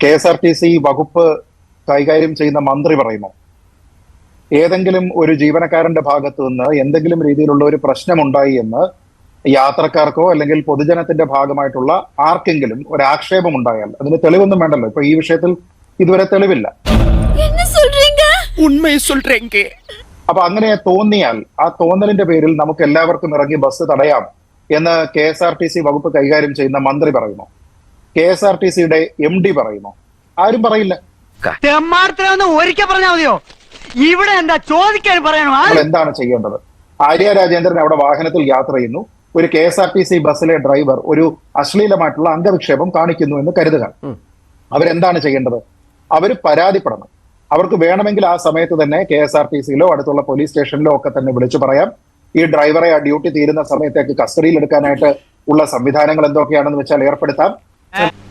K S R T C വകുപ്പ് കൈകാര്യം ചെയ്യുന്ന മന്ത്രി പറയുമോ ഏതെങ്കിലും ഒരു ജീവനക്കാരന്റെ ഭാഗത്തു നിന്ന് എന്തെങ്കിലും രീതിയിലുള്ള ഒരു പ്രശ്നമുണ്ടായി എന്ന് യാത്രക്കാർക്കോ അല്ലെങ്കിൽ പൊതുജനത്തിന്റെ ഭാഗമായിട്ടുള്ള ആർക്കെങ്കിലും ഒരു ആക്ഷേപം ഉണ്ടായാൽ അതിന് തെളിവൊന്നും വേണ്ടല്ലോ. ഇപ്പൊ ഈ വിഷയത്തിൽ ഇതുവരെ തെളിവില്ല. അപ്പൊ അങ്ങനെ തോന്നിയാൽ ആ തോന്നലിന്റെ പേരിൽ നമുക്ക് എല്ലാവർക്കും ഇറങ്ങി ബസ് തടയാം എന്ന് K S R T C വകുപ്പ് കൈകാര്യം ചെയ്യുന്ന മന്ത്രി പറയുന്നു. കെ എസ് ആർ ടി സിയുടെ എം ഡി പറയുന്നു. ആരും പറയില്ല. ഒരിക്കൽ പറഞ്ഞാൽ മതിയോ? ഇവിടെ എന്താ ചോദിക്കാൻ പറയണോ? എന്താണ് ചെയ്യേണ്ടത്? ആര്യ രാജേന്ദ്രൻ അവിടെ വാഹനത്തിൽ യാത്ര ചെയ്യുന്നു. ഒരു K S R T C ബസ്സിലെ ഡ്രൈവർ ഒരു അശ്ലീലമായിട്ടുള്ള അംഗവിക്ഷേപം കാണിക്കുന്നു എന്ന് കരുതുക. അവരെന്താണ് ചെയ്യേണ്ടത്? അവർ പരാതിപ്പെടണം. അവർക്ക് വേണമെങ്കിൽ ആ സമയത്ത് തന്നെ കെ എസ് ആർ ടി സിയിലോ അടുത്തുള്ള പോലീസ് സ്റ്റേഷനിലോ ഒക്കെ തന്നെ വിളിച്ചു പറയാം. ഈ ഡ്രൈവറെ ആ ഡ്യൂട്ടി തീരുന്ന സമയത്തേക്ക് കസ്റ്റഡിയിൽ എടുക്കാനായിട്ട് ഉള്ള സംവിധാനങ്ങൾ എന്തൊക്കെയാണെന്ന് വെച്ചാൽ ഏർപ്പെടുത്താം.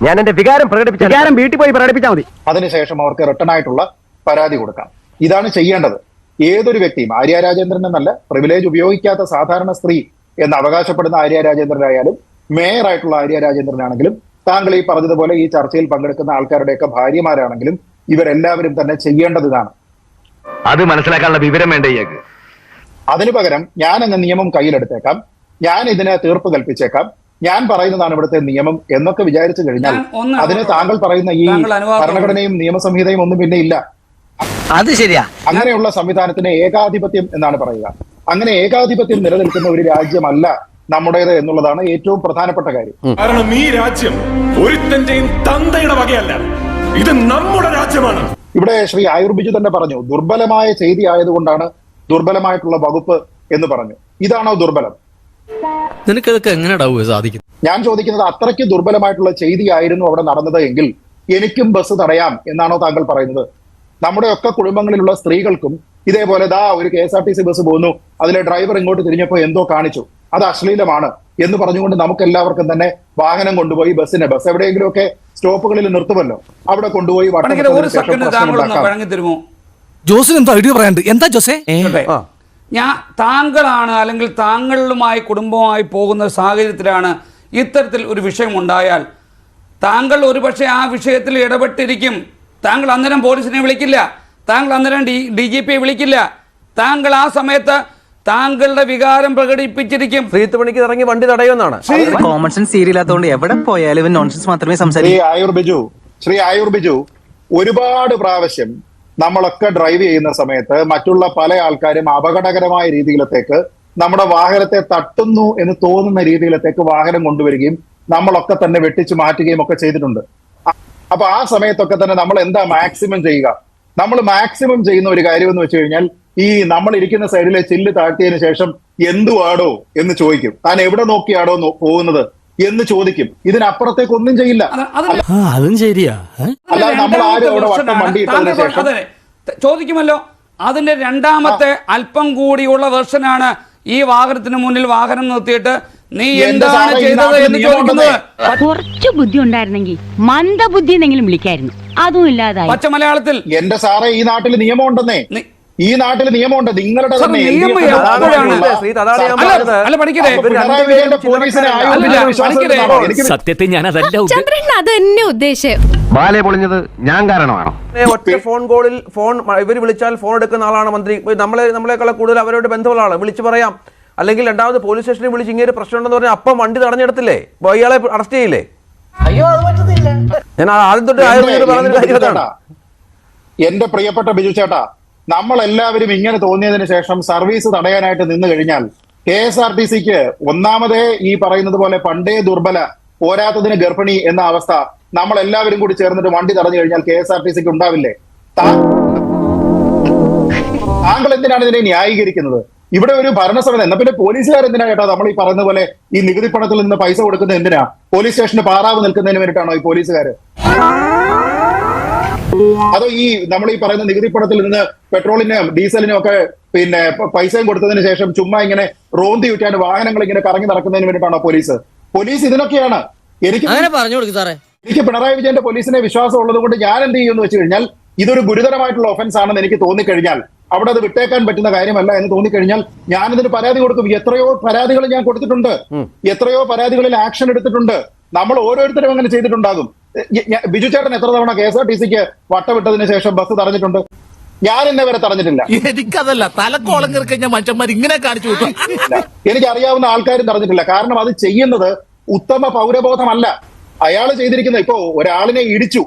ഞാൻ എന്റെ വികാരം പ്രകടിപ്പിച്ച വികാരം വീട്ടിൽ പോയി പ്രകടിപ്പിച്ചാൽ മതി. അതിനുശേഷം അവർക്ക് റിട്ടേൺ ആയിട്ടുള്ള പരാതി കൊടുക്കാം. ഇതാണ് ചെയ്യേണ്ടത്. ഏതൊരു വ്യക്തിയും ആര്യ രാജേന്ദ്രൻ എന്നല്ല പ്രിവിലേജ് ഉപയോഗിക്കാത്ത സാധാരണ സ്ത്രീ എന്ന് അവകാശപ്പെടുന്ന ആര്യ രാജേന്ദ്രനായാലും മേയർ ആയിട്ടുള്ള ആര്യ രാജേന്ദ്രനാണെങ്കിലും താങ്കൾ ഈ പറഞ്ഞതുപോലെ ഈ ചർച്ചയിൽ പങ്കെടുക്കുന്ന ആൾക്കാരുടെയൊക്കെ ഭാര്യമാരാണെങ്കിലും ഇവരെല്ലാവരും തന്നെ ചെയ്യേണ്ടത് ഇതാണ്. അത് മനസ്സിലാക്കാനുള്ള വിവരം വേണ്ട ഇയാൾക്ക്? അതിനു പകരം ഞാൻ എന്ന നിയമം കയ്യിലെടുത്തേക്കാം. ഞാൻ ഇതിനെ തീർപ്പ് കൽപ്പിച്ചേക്കാം. ഞാൻ പറയുന്നതാണ് ഇവിടുത്തെ നിയമം എന്നൊക്കെ വിചാരിച്ചു കഴിഞ്ഞാൽ അതിന് താങ്കൾ പറയുന്ന ഈ ഭരണഘടനയും നിയമസംഹിതയും ഒന്നും പിന്നെ ഇല്ല. അത് ശരിയാ. അങ്ങനെയുള്ള സംവിധാനത്തിന് ഏകാധിപത്യം എന്നാണ് പറയുക. അങ്ങനെ ഏകാധിപത്യം നിലനിൽക്കുന്ന ഒരു രാജ്യമല്ല നമ്മുടേത് എന്നുള്ളതാണ് ഏറ്റവും പ്രധാനപ്പെട്ട കാര്യം. കാരണം ഈ രാജ്യം ഒരുത്തന്റെയും തന്തയുടെ വകയല്ല. ഇത് നമ്മുടെ രാജ്യമാണ്. ഇവിടെ ശ്രീ ആയുർബിജു തന്നെ പറഞ്ഞു ദുർബലമായ ചെയ്തി ആയതുകൊണ്ടാണ് ദുർബലമായിട്ടുള്ള വകുപ്പ് എന്ന് പറഞ്ഞു. ഇതാണോ ദുർബലം? നിനക്കതൊക്കെ എങ്ങനെ സാധിക്കും ഞാൻ ചോദിക്കുന്നത് അത്രയ്ക്ക് ദുർബലമായിട്ടുള്ള ചെയ്തി ആയിരുന്നു അവിടെ നടന്നത് എങ്കിൽ എനിക്കും ബസ് തടയാം എന്നാണോ താങ്കൾ പറയുന്നത്? നമ്മുടെ ഒക്കെ കുടുംബങ്ങളിലുള്ള സ്ത്രീകൾക്കും ഇതേപോലെ ദാ ഒരു K S R T C bus പോകുന്നു അതിലെ ഡ്രൈവർ ഇങ്ങോട്ട് തിരിഞ്ഞപ്പോ എന്തോ കാണിച്ചു. അത് അശ്ലീലമാണ് എന്ന് പറഞ്ഞുകൊണ്ട് നമുക്ക് എല്ലാവർക്കും തന്നെ വാഹനം കൊണ്ടുപോയി ബസ്സിനെ. ബസ് എവിടെയെങ്കിലുമൊക്കെ സ്റ്റോപ്പുകളിൽ നിർത്തുമല്ലോ. അവിടെ കൊണ്ടുപോയി ഒരു ഇട്ടതിന് ശേഷം സെക്കൻഡ് താങ്കളൊന്ന് വഴങ്ങി തരുമോ? ജോസിന് എന്തോ ഐഡിയ പറയാണ്ട് എന്താ ജോസേ? ഞാൻ താങ്കളാണ് അല്ലെങ്കിൽ താങ്കളുമായി കുടുംബമായി പോകുന്ന സാഹചര്യത്തിലാണ് ഇത്തരത്തിൽ ഒരു വിഷയം ഉണ്ടായാൽ താങ്കൾ ഒരുപക്ഷെ ആ വിഷയത്തിൽ ഇടപെട്ടിരിക്കും. താങ്കൾ അന്നേരം പോലീസിനെ വിളിക്കില്ല. താങ്കൾ അന്നേരം ഡി ഡി ജി പിയെ വിളിക്കില്ല. താങ്കൾ ആ സമയത്ത് താങ്കളുടെ വികാരം പ്രകടിപ്പിച്ചിരിക്കും. ശ്രീത്ത് പണിക്ക് ഇറങ്ങി വണ്ടി തടയുമെന്നാണ്. കോമൺ സെൻസ് സീരിയലാത്തോണ്ട് എവിടെ പോയാലും ഇവൻ നോൺസെൻസ് മാത്രമേ ശ്രീ സംസാരിക്കൂ ആയുർ ബിജു ശ്രീ ആയുർ ബിജു ഒരുപാട് പ്രാവശ്യം നമ്മളൊക്കെ ഡ്രൈവ് ചെയ്യുന്ന സമയത്ത് മറ്റുള്ള പല ആൾക്കാരും അപകടകരമായ രീതിയിലത്തേക്ക് നമ്മുടെ വാഹനത്തെ തട്ടുന്നു എന്ന് തോന്നുന്ന രീതിയിലത്തേക്ക് വാഹനം കൊണ്ടുവരികയും നമ്മളൊക്കെ തന്നെ വെട്ടിച്ചു മാറ്റുകയും ഒക്കെ ചെയ്തിട്ടുണ്ട്. അ- അപ്പൊ ആ സമയത്തൊക്കെ തന്നെ നമ്മൾ എന്താ മാക്സിമം ചെയ്യുക? നമ്മൾ മാക്സിമം ചെയ്യുന്ന ഒരു കാര്യം എന്ന് വെച്ച് കഴിഞ്ഞാൽ ഈ നമ്മൾ ഇരിക്കുന്ന സൈഡിലെ ചില്ല് താഴ്ത്തിയതിനു ശേഷം എന്തുവാടോ എന്ന് ചോദിക്കും. താൻ എവിടെ നോക്കിയാടോ പോകുന്നത് എന്ന് ചോദിക്കും. ഇതിനപ്പുറത്തേക്ക് ഒന്നും ചെയ്യില്ല. അത് അതും ശരിയാ. അല്ലാതെ നമ്മൾ ആരും അവിടെ വട്ടം വണ്ടി ഇട്ടതിന് ശേഷം. ചോദിക്കുമല്ലോ. അതിന്റെ രണ്ടാമത്തെ അല്പം കൂടിയുള്ള വെർഷനാണ് ഈ വാഹനത്തിന് മുന്നിൽ വാഹനം നിർത്തിയിട്ട് നീ എന്താണ് ചെയ്തത് എന്ന് ചോദിക്കുന്നത്? കുറച്ചു ബുദ്ധി ഉണ്ടായിരുന്നെങ്കിൽ മന്ദബുദ്ധി എന്നെങ്കിലും വിളിക്കായിരുന്നു. അതും ഇല്ലാതായി. പച്ച മലയാളത്തിൽ എന്റെ സാറേ ഈ നാട്ടിൽ നിയമം ഉണ്ടെന്നേ ഈ നാട്ടിൽ നിയമമുണ്ട്. നിങ്ങളുടെ തന്നെ ഞാൻ സത്യത്തെ അതല്ല ചന്ദ്രൻ അത് തന്നെ ഉദ്ദേശം ബാലെ പൊളിഞ്ഞത് ഞാൻ കാരണമാണോ. ഒറ്റ ഫോൺ കോളിൽ ഫോൺ ഇവർ വിളിച്ചാൽ ഫോൺ എടുക്കുന്ന ആളാണ് മന്ത്രി. നമ്മളെ നമ്മളെക്കാൾ കൂടുതൽ അവരോട് ബന്ധമുള്ള ആളാണ് വിളിച്ചു പറയാം. അല്ലെങ്കിൽ രണ്ടാമത് പോലീസ് സ്റ്റേഷനിൽ വിളിച്ച് ഇങ്ങനെ ഒരു പ്രശ്നം ഉണ്ടെന്ന് പറഞ്ഞാൽ അപ്പം വണ്ടി തടഞ്ഞെടുത്തില്ലേ? ഇയാളെ അറസ്റ്റ് ചെയ്യില്ലേ? ഞാൻ ആദ്യം തൊട്ട് ആയുർവേദ ബിജു അതാണ് എന്റെ പ്രിയപ്പെട്ട ബിജു ചേട്ടാ നമ്മൾ എല്ലാവരും ഇങ്ങനെ തോന്നിയതിനു ശേഷം സർവീസ് തടയാനായിട്ട് നിന്ന് കഴിഞ്ഞാൽ കെ എസ് ആർ ടി സിക്ക് ഒന്നാമതേ ഈ പറയുന്നത് പോലെ പണ്ടേ ദുർബല പോരാത്തതിന് ഗർഭിണി എന്ന അവസ്ഥ നമ്മൾ എല്ലാവരും കൂടി ചേർന്നിട്ട് വണ്ടി തടഞ്ഞു കഴിഞ്ഞാൽ കെ എസ് ആർ ടി സിക്ക് ഉണ്ടാവില്ലേ? താങ്കൾ എന്തിനാണ് ഇതിനെ ന്യായീകരിക്കുന്നത്? ഇവിടെ ഒരു ഭരണസമിതി എന്നാ പിന്നെ പോലീസുകാർ എന്തിനാ കേട്ടോ നമ്മൾ ഈ പറയുന്ന പോലെ ഈ നികുതി പണത്തിൽ നിന്ന് പൈസ കൊടുക്കുന്നത് എന്തിനാ? പോലീസ് സ്റ്റേഷന് പാറാവ് നിൽക്കുന്നതിന് വേണ്ടിയിട്ടാണോ ഈ പോലീസുകാര് അതോ ഈ നമ്മൾ ഈ പറയുന്ന നികുതി പണത്തിൽ നിന്ന് പെട്രോളിനും ഡീസലിനും ഒക്കെ പിന്നെ പൈസയും കൊടുത്തതിന് ശേഷം ചുമ്മാ ഇങ്ങനെ റോന്തി വിറ്റാൻ വാഹനങ്ങൾ ഇങ്ങനെ കറങ്ങി നടക്കുന്നതിന് വേണ്ടിയിട്ടാണോ പോലീസ്? പോലീസ് ഇതിനൊക്കെയാണ്. എനിക്ക് അങ്ങനെ പറഞ്ഞു കൊടുക്കും സാറേ. എനിക്ക് പിണറായി വിജയന്റെ പോലീസിനെ വിശ്വാസം ഉള്ളത് കൊണ്ട് ഞാൻ എന്ത് ചെയ്യുമെന്ന് വെച്ച് കഴിഞ്ഞാൽ ഇതൊരു ഗുരുതരമായിട്ടുള്ള ഒഫൻസ് ആണെന്ന് എനിക്ക് തോന്നിക്കഴിഞ്ഞാൽ അവിടെ അത് വിട്ടേക്കാൻ പറ്റുന്ന കാര്യമല്ല എന്ന് തോന്നിക്കഴിഞ്ഞാൽ ഞാനിതിന് പരാതി കൊടുക്കും. എത്രയോ പരാതികൾ ഞാൻ കൊടുത്തിട്ടുണ്ട്. എത്രയോ പരാതികളിൽ ആക്ഷൻ എടുത്തിട്ടുണ്ട്. നമ്മൾ ഓരോരുത്തരും അങ്ങനെ ചെയ്തിട്ടുണ്ടാകും. ബിജു ചേട്ടൻ എത്ര തവണ കെ എസ് ആർ ടി സിക്ക് വട്ടവിട്ടതിന് ശേഷം ബസ് തടഞ്ഞിട്ടുണ്ട്? ഞാൻ ഇന്നെ വരെ തടഞ്ഞിട്ടില്ല. എനിക്കതല്ല. തലക്കോളം കഴിഞ്ഞാൽ മനുഷ്യന്മാർ ഇങ്ങനെ കാണിച്ചു എനിക്കറിയാവുന്ന എനിക്ക് അറിയാവുന്ന ആൾക്കാരും തടഞ്ഞിട്ടില്ല. കാരണം അത് ചെയ്യുന്നത് ഉത്തമ പൗരബോധമല്ല. അയാൾ ചെയ്തിരിക്കുന്ന ഇപ്പോ ഒരാളിനെ ഇടിച്ചു.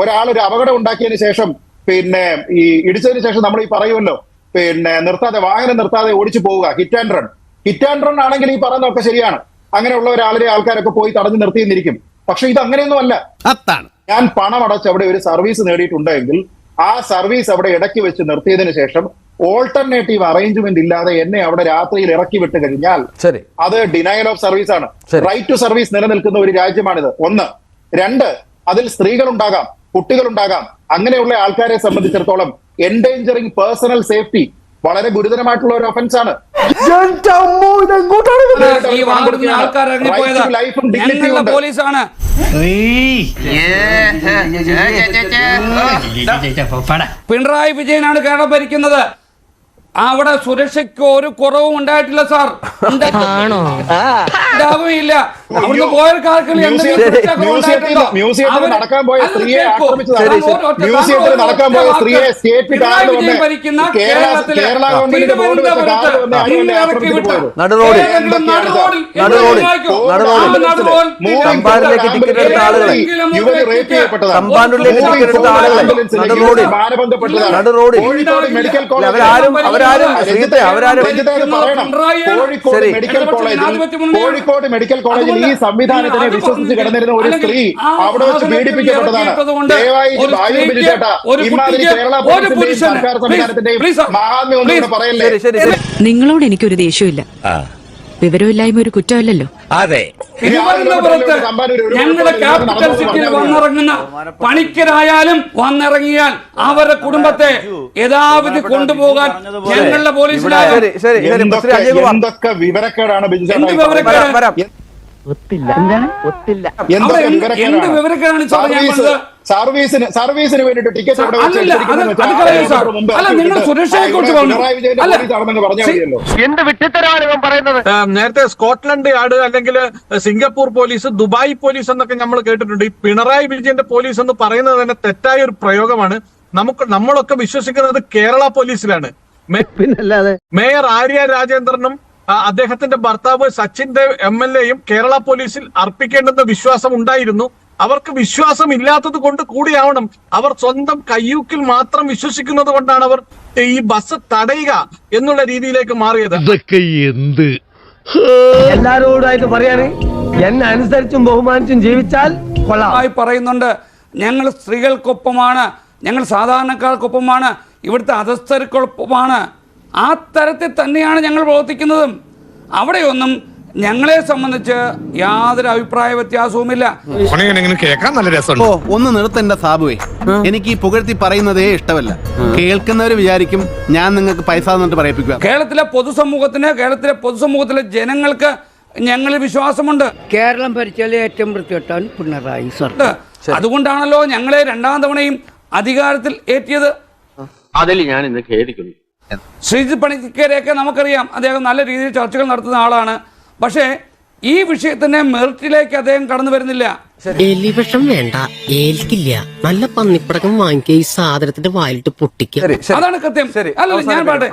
ഒരാൾ ഒരു അപകടം ഉണ്ടാക്കിയതിന് ശേഷം പിന്നെ ഈ ഇടിച്ചതിന് ശേഷം നമ്മൾ ഈ പറയുമല്ലോ പിന്നെ നിർത്താതെ വാഹനം നിർത്താതെ ഓടിച്ചു പോവുക hit and run hit and run ആണെങ്കിൽ ഈ പറയുന്നതൊക്കെ ശരിയാണ്. അങ്ങനെയുള്ള ഒരാളെ ആൾക്കാരൊക്കെ പോയി തടഞ്ഞു നിർത്തിയെന്നിരിക്കും. പക്ഷെ ഇത് അങ്ങനെയൊന്നും അല്ല ഞാൻ പണം അടച്ച് അവിടെ ഒരു സർവീസ് നേടിയിട്ടുണ്ടെങ്കിൽ ആ സർവീസ് അവിടെ ഇടയ്ക്ക് വെച്ച് നിർത്തിയതിനു ശേഷം ഓൾട്ടർനേറ്റീവ് അറേഞ്ച്മെന്റ് ഇല്ലാതെ എന്നെ അവിടെ രാത്രിയിൽ ഇറക്കി വിട്ട് കഴിഞ്ഞാൽ അത് ഡിനയൽ ഓഫ് സർവീസ് ആണ്. റൈറ്റ് ടു സർവീസ് നിലനിൽക്കുന്ന ഒരു രാജ്യമാണിത്. ഒന്ന്. രണ്ട്. അതിൽ സ്ത്രീകളുണ്ടാകാം. കുട്ടികളുണ്ടാകാം അങ്ങനെയുള്ള ആൾക്കാരെ സംബന്ധിച്ചിടത്തോളം എൻഡേഞ്ചറിങ് പേഴ്സണൽ സേഫ്റ്റി വളരെ ഗുരുതരമായിട്ടുള്ള ഒരു ഒഫൻസ് ആണ് പോലീസാണ് പിണറായി വിജയനാണ് കേരളം ഭരിക്കുന്നത് അവിടെ സുരക്ഷയ്ക്ക് ഒരു കുറവും ഉണ്ടായിട്ടില്ല സാർ. ഉണ്ടാവുകയില്ല അവിടുന്ന് പോയ കാർഡ് ഭരിക്കുന്ന കേരളത്തിലെ തമ്പാനിലേക്ക് ടിക്കറ്റ് എടുത്ത ആളുകളെ. തമ്പാനൂരിലേക്ക് ടിക്കറ്റ് എടുത്ത ആളുകളെ. കോളേജ് അവരാരും ശ്രീത്തെ അവരാരും. കോഴിക്കോട് മെഡിക്കൽ കോളേജിൽ കോഴിക്കോട് മെഡിക്കൽ കോളേജിൽ ഈ സംവിധാനത്തിനെ വിശ്വസിച്ച് കിടന്നിരുന്ന ഒരു സ്ത്രീ അവിടെ വെച്ച് പീഡിപ്പിക്കപ്പെട്ടതാണ്. ദയവായി വായു ഇമാതിരി കേരള സർക്കാർ please, മഹാത്മ്യം ഒന്നും പറയല്ലേ? നിങ്ങളോട് എനിക്കൊരു ദേഷ്യമില്ല. വിവരമില്ലായ്മ ഒരു കുറ്റമല്ലല്ലോ അതെ തിരുവനന്തപുരത്ത് ഞങ്ങളുടെ. ക്യാപിറ്റൽ സിറ്റിയിൽ വന്നിറങ്ങുന്ന പണിക്കരായാലും വന്നിറങ്ങിയാൽ അവരുടെ കുടുംബത്തെ യഥാവിധി കൊണ്ടുപോകാൻ ഞങ്ങളുടെ പോലീസിലായാലും എന്തൊക്കെ വിവരക്കേടാണ് ബിജു ചേട്ടാ എന്ത്? വിവരക്കേട്? എന്ത് വിവരക്കേടാണ്? എന്ത് വിവരക്കേടാണ് സാർ ഞാൻ പറഞ്ഞത്? സർവീസിന് സർവീസിന് വേണ്ടിട്ട് ടിക്കറ്റ് എന്ത് വിട്ടിത്തരമാണ് ഇവൻ പറയുന്നത് നേരത്തെ സ്കോട്ട്ലൻഡ് യാർഡ് അല്ലെങ്കിൽ സിംഗപ്പൂർ പോലീസ് ദുബായ് പോലീസ് എന്നൊക്കെ നമ്മൾ കേട്ടിട്ടുണ്ട്. ഈ പിണറായി വിജയന്റെ പോലീസ് എന്ന് പറയുന്നത് തന്നെ തെറ്റായ ഒരു പ്രയോഗമാണ്. നമുക്ക് നമ്മളൊക്കെ വിശ്വസിക്കുന്നത് കേരള പോലീസിലാണ്. മേ- മേയർ ആര്യ രാജേന്ദ്രനും അദ്ദേഹത്തിന്റെ ഭർത്താവ് സച്ചിൻ ദേവ് എം എൽ എയും കേരള പോലീസിൽ അർപ്പിക്കേണ്ടെന്ന വിശ്വാസം ഉണ്ടായിരുന്നു. അവർക്ക് വിശ്വാസം ഇല്ലാത്തത് കൊണ്ട് കൂടിയാവണം. അവർ സ്വന്തം കയ്യൂക്കിൽ മാത്രം വിശ്വസിക്കുന്നത് കൊണ്ടാണ് അവർ ഈ ബസ് തടയുക എന്നുള്ള രീതിയിലേക്ക് മാറിയത്. ഇതൊക്കെ എന്ത്? എല്ലാരോടായിട്ട് പറയാണ്. എന്നെ അനുസരിച്ചും ബഹുമാനിച്ചും ജീവിച്ചാൽ കൊള്ളാമായി പറയുന്നുണ്ട്. ഞങ്ങൾ സ്ത്രീകൾക്കൊപ്പമാണ്. ഞങ്ങൾ സാധാരണക്കാർക്കൊപ്പമാണ്. ഇവിടുത്തെ അധസ്ഥർക്കൊപ്പമാണ്. ആ തരത്തിൽ തന്നെയാണ് ഞങ്ങൾ പ്രവർത്തിക്കുന്നതും. അവിടെയൊന്നും ഞങ്ങളെ സംബന്ധിച്ച് യാതൊരു അഭിപ്രായ വ്യത്യാസവുമില്ല. കേൾക്കാൻ നല്ല രസമുണ്ട്. ഓ ഒന്ന് നിർത്തന്റെ സാബുവേ. എനിക്ക് ഈ പുകഴ്ത്തി പറയുന്നതേ ഇഷ്ടമല്ല. കേൾക്കുന്നവർ വിചാരിക്കും ഞാൻ നിങ്ങൾക്ക് പൈസ തന്നിട്ട് പറയിപ്പിക്കുക. കേരളത്തിലെ പൊതുസമൂഹത്തിന് കേരളത്തിലെ പൊതുസമൂഹത്തിലെ ജനങ്ങൾക്ക് ഞങ്ങളിൽ വിശ്വാസമുണ്ട്. കേരളം ഭരിച്ചാൽ ഏറ്റവും വൃത്തികെട്ടാൻ പിണറായി. അതുകൊണ്ടാണല്ലോ ഞങ്ങളെ രണ്ടാം തവണയും അധികാരത്തിൽ ഏറ്റിയത്. അതിൽ ഞാൻ ഇന്ന് ഖേദിക്കുന്നു. ശ്രീജിത് പണിക്കരെയൊക്കെ നമുക്കറിയാം. അദ്ദേഹം നല്ല രീതിയിൽ ചർച്ചകൾ നടത്തുന്ന ആളാണ്. പക്ഷേ ഈ വിഷയത്തിന്റെ മെറിറ്റിലേക്ക് അദ്ദേഹം കടന്നു വരുന്നില്ല. എലിവിഷം വേണ്ട. ഏൽക്കില്ല. നല്ല പന്നിപ്പടക്കം വാങ്ങിക്കുക ഈ സാധനത്തിന്റെ വായിലിട്ട് പൊട്ടിക്കുക. അതാണ് കൃത്യം. ശരി, അല്ല ഞാൻ പാട്ടെ.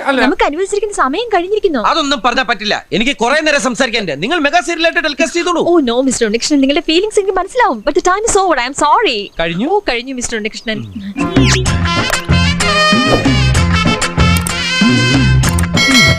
അല്ല. നമുക്ക് അനുവദിച്ചിരിക്കുന്ന സമയം കഴിഞ്ഞിരിക്കുന്നു. അതൊന്നും പറഞ്ഞാൽ പറ്റില്ല. എനിക്ക് കുറെ നേരം സംസാരിക്കാൻ നിങ്ങൾ മെഗാ സീരിയലായിട്ട് ടെലികാസ്റ്റ് ചെയ്തോളൂ. Oh no mister Unnikrishnan. നിങ്ങളുടെ ഫീലിംഗ്സ് എനിക്ക് മനസ്സിലാവും. But time is over I am sorry കഴിഞ്ഞു? ഓ കഴിഞ്ഞു മിസ്റ്റർ ഉണ്ണികൃഷ്ണൻ.